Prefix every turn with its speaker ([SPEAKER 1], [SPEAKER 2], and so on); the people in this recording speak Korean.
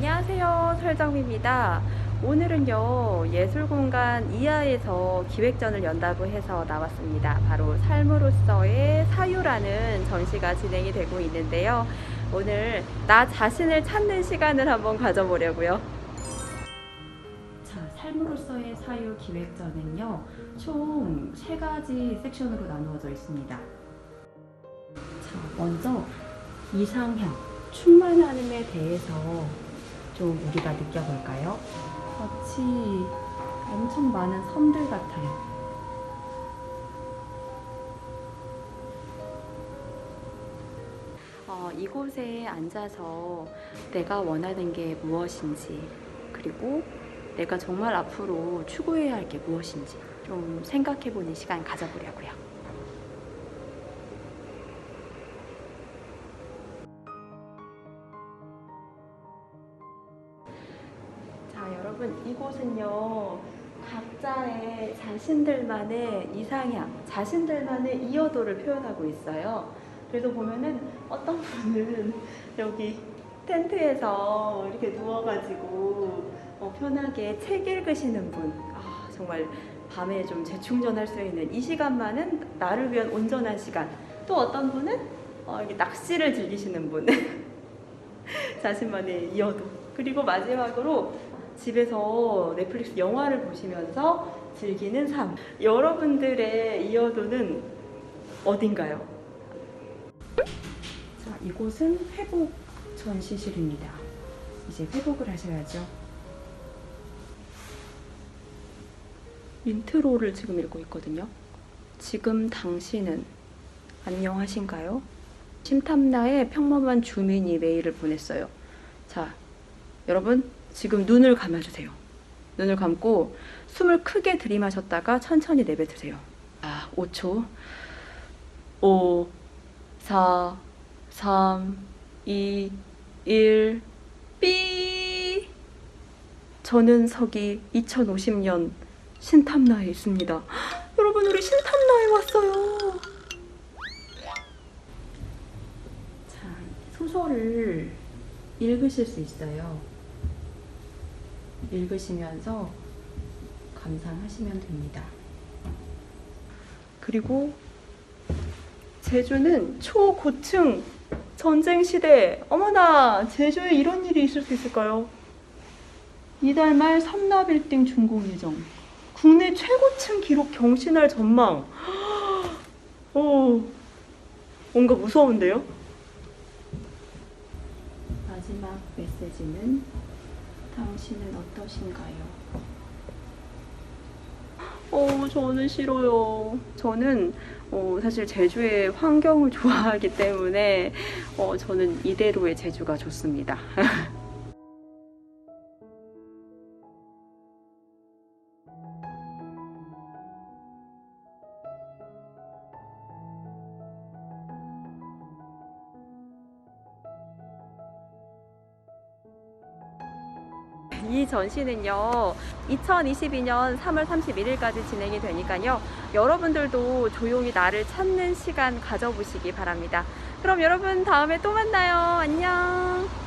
[SPEAKER 1] 안녕하세요. 설정미입니다. 오늘은요, 예술공간 이하에서 기획전을 연다고 해서 나왔습니다. 바로 삶으로서의 사유라는 전시가 진행이 되고 있는데요. 오늘 나 자신을 찾는 시간을 한번 가져보려고요. 자, 삶으로서의 사유 기획전은요, 총 세 가지 섹션으로 나누어져 있습니다. 자, 먼저 이상형, 충만함에 대해서 좀 우리가 느껴볼까요? 마치 엄청 많은 섬들 같아요. 어, 이곳에 앉아서 내가 원하는 게 무엇인지, 그리고 내가 정말 앞으로 추구해야 할 게 무엇인지 좀 생각해보는 시간 가져보려고요. 여러분, 이곳은요, 각자의 자신들만의 이상향, 자신들만의 이어도를 표현하고 있어요. 그래서 보면은 어떤 분은 여기 텐트에서 이렇게 누워가지고 어, 편하게 책 읽으시는 분, 아, 정말 밤에 좀 재충전할 수 있는 이 시간만은 나를 위한 온전한 시간. 또 어떤 분은 어, 이렇게 낚시를 즐기시는 분. 자신만의 이어도. 그리고 마지막으로 집에서 넷플릭스 영화를 보시면서 즐기는 삶. 여러분들의 이어도는 어딘가요? 자, 이곳은 회복 전시실입니다. 이제 회복을 하셔야죠. 인트로를 지금 읽고 있거든요. 지금 당신은 안녕하신가요? 침탐나의 평범한 주민이 메일을 보냈어요. 자, 여러분 지금 눈을 감아주세요. 눈을 감고 숨을 크게 들이마셨다가 천천히 내뱉으세요. 아, 5초. 5, 4, 3, 2, 1, 삐! 저는 서기 2050년 신탐나에 있습니다. 여러분, 우리 신탐나에 왔어요. 자, 소설을 읽으실 수 있어요. 읽으시면서 감상하시면 됩니다. 그리고 제주는 초고층 전쟁 시대. 어머나, 제주에 이런 일이 있을 수 있을까요? 이달 말 삼라 빌딩 준공 예정. 국내 최고층 기록 경신할 전망. 오, 뭔가 무서운데요? 마지막 메시지는 당신은 어떠신가요? 어, 저는 싫어요. 저는 어, 사실 제주의 환경을 좋아하기 때문에 어, 저는 이대로의 제주가 좋습니다. 이 전시는요, 2022년 3월 31일까지 진행이 되니까요, 여러분들도 조용히 나를 찾는 시간 가져보시기 바랍니다. 그럼 여러분 다음에 또 만나요. 안녕.